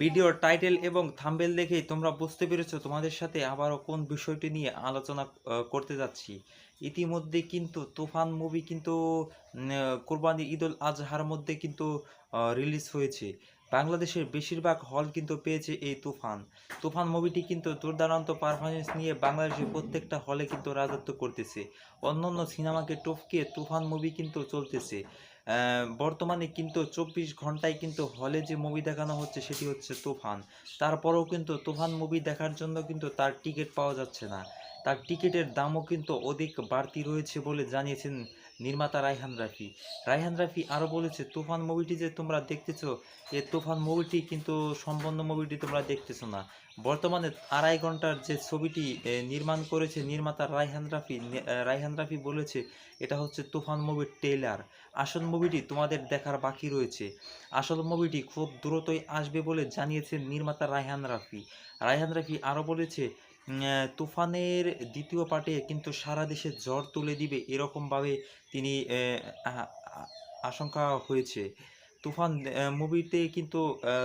ভিডিওর টাইটেল এবং থাম্বেল দেখেই তোমরা বুঝতে পেরেছ তোমাদের সাথে আবারও কোন বিষয়টি নিয়ে আলোচনা করতে যাচ্ছি। ইতিমধ্যে কিন্তু তুফান মুভি কিন্তু কোরবানি ঈদুল আজহার মধ্যে কিন্তু রিলিজ হয়েছে। বাংলাদেশের বেশিরভাগ হল কিন্তু পেয়েছে এই তুফান। তুফান মুভিটি কিন্তু দুর্দান্ত পারফরমেন্স নিয়ে বাংলাদেশের প্রত্যেকটা হলে কিন্তু রাজত্ব করতেছে। অন্যান্য সিনেমাকে টপকে তুফান মুভি কিন্তু চলতেছে। বর্তমানে কিন্তু চব্বিশ ঘন্টায় কিন্তু হলে যে মুভি দেখানো হচ্ছে সেটি হচ্ছে তুফান। তারপরেও কিন্তু তুফান মুভি দেখার জন্য কিন্তু তার টিকিট পাওয়া যাচ্ছে না। তার টিকিটের দামও কিন্তু অধিক বাড়তি রয়েছে বলে জানিয়েছেন নির্মাতা রায়হান রাফি। রায়হান রাফি আরও বলেছে, তুফান মুভিটি যে তোমরা দেখতেছো এই তুফান মুভিটি কিন্তু সম্পন্ন মুভিটি তোমরা দেখতেছো না। বর্তমানে আড়াই ঘণ্টার যে ছবিটি নির্মাণ করেছে নির্মাতা রায়হান রাফি রায়হান রাফি বলেছে, এটা হচ্ছে তুফান মুভির ট্রেলার আসল মুভিটি তোমাদের দেখার বাকি রয়েছে। আসল মুভিটি খুব দ্রুতই আসবে বলে জানিয়েছেন নির্মাতা রায়হান রাফি। রায়হান রাফি আরও বলেছে তুফানের দ্বিতীয় পার্টে কিন্তু সারা দেশে জ্বর তুলে দিবে এরকমভাবে তিনি আশঙ্কা হয়েছে। তুফান মুভিতে কিন্তু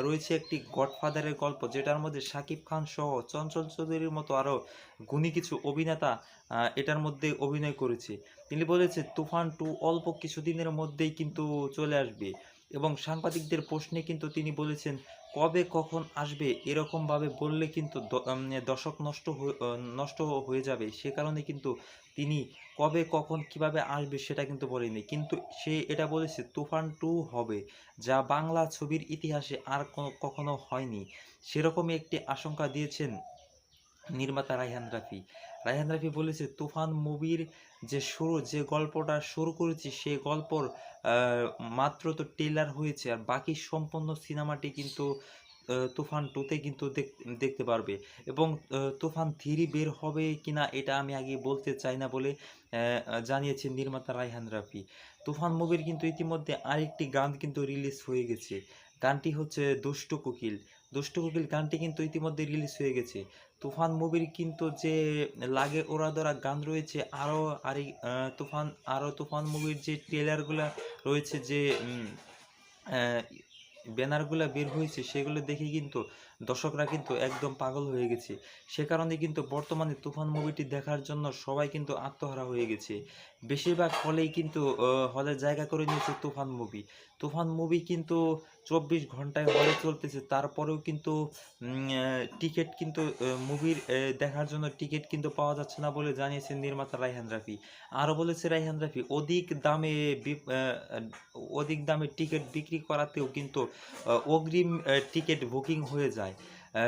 রয়েছে একটি গডফাদারের গল্প যেটার মধ্যে শাকিব খান সহ চঞ্চল চৌধুরীর মতো আরও গুণী কিছু অভিনেতা এটার মধ্যে অভিনয় করেছে। তিনি বলেছে, তুফান টু অল্প কিছুদিনের মধ্যেই কিন্তু চলে আসবে। এবং সাংবাদিকদের প্রশ্নে কিন্তু তিনি বলেছেন, কবে কখন আসবে এরকমভাবে বললে কিন্তু দর্শক নষ্ট নষ্ট হয়ে যাবে। সে কারণে কিন্তু তিনি কবে কখন কীভাবে আসবে সেটা কিন্তু বলেনি কিন্তু সে এটা বলেছে, তুফান টু হবে, যা বাংলা ছবির ইতিহাসে আর কখনো হয়নি। সেরকমই একটি আশঙ্কা দিয়েছেন নির্মাতা রায়হান রাফি। রায়হান রাফি বলেছে, তুফান মুভির যে শুরু, যে গল্পটা শুরু করেছি সেই গল্পর মাত্র তো ট্রেলার হয়েছে, আর বাকি সম্পূর্ণ সিনেমাটি কিন্তু তুফান টুতে কিন্তু দেখ- দেখতে পারবে। এবং তুফান থ্রি বের হবে কিনা এটা আমি আগে বলতে চাই না বলে জানিয়েছেন নির্মাতা রায়হান রাফি। তুফান মুভির কিন্তু ইতিমধ্যে আরেকটি গান কিন্তু রিলিজ হয়ে গেছে। গানটি হচ্ছে দুষ্টু কোকিল। দুষ্টু কোকিল গানটি কিন্তু ইতিমধ্যে রিলিজ হয়ে গেছে। তুফান মুভির কিন্তু যে লাগে ওরা ধরা গান রয়েছে আরও আর তুফান আরও তুফান মুভির যে ট্রেলারগুলো রয়েছে যে ব্যানারগুলো বের হয়েছে, সেগুলো দেখে কিন্তু দর্শকরা কিন্তু একদম পাগল হয়ে গেছে। সে কারণে কিন্তু বর্তমানে তুফান মুভিটি দেখার জন্য সবাই কিন্তু আত্মহারা হয়ে গেছে। বেশিরভাগ হলেই কিন্তু হলে জায়গা করে নিয়েছে তুফান মুভি তুফান মুভি কিন্তু চব্বিশ ঘন্টায় হলে চলতেছে, তারপরেও কিন্তু টিকিট কিন্তু মুভির দেখার জন্য টিকিট কিন্তু পাওয়া যাচ্ছে না বলে জানিয়েছেন নির্মাতা রায়হান রাফি। আরও বলেছে রায়হান রাফি, অধিক দামে অধিক দামে টিকিট বিক্রি করাতেও কিন্তু অগ্রিম টিকিট বুকিং হয়ে যায়।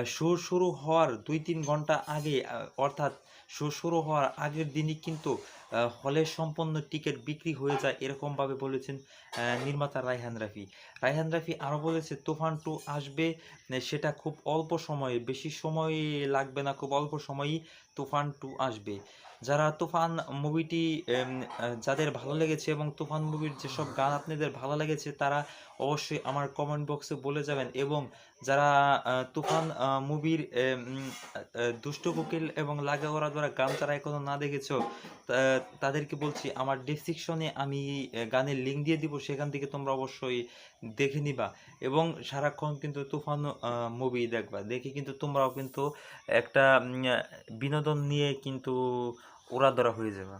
শো শুরু হওয়ার দুই তিন ঘণ্টা আগে অর্থাৎ শো শুরু হওয়ার আগের দিনই কিন্তু হলে সম্পন্ন টিকিট বিক্রি হয়ে যায় এরকমভাবে বলেছেন নির্মাতা রায়হান রাফি। রায়হান রাফি আরও বলেছে, তুফান টু আসবে সেটা খুব অল্প সময়ে, বেশি সময় লাগবে না, খুব অল্প সময়ই তুফান টু আসবে। যারা তুফান মুভিটি যাদের ভালো লেগেছে এবং তুফান মুভির যেসব গান আপনাদের ভালো লেগেছে, তারা অবশ্যই আমার কমেন্ট বক্সে বলে যাবেন এবং যারা তুফান মুভির দুষ্ট কোকিল এবং লাগা দ্বারা গান তারা এখনও না দেখেছ তাদেরকে বলছি, আমার ডিসক্রিপশনে আমি গানের লিঙ্ক দিয়ে দিব, সেখান থেকে তোমরা অবশ্যই দেখে নিবা। এবং সারাক্ষণ কিন্তু তুফান মুভি দেখবা। দেখে কিন্তু তোমরাও কিন্তু একটা বিনোদন নিয়ে কিন্তু ওরা ধরা হয়ে যাবে।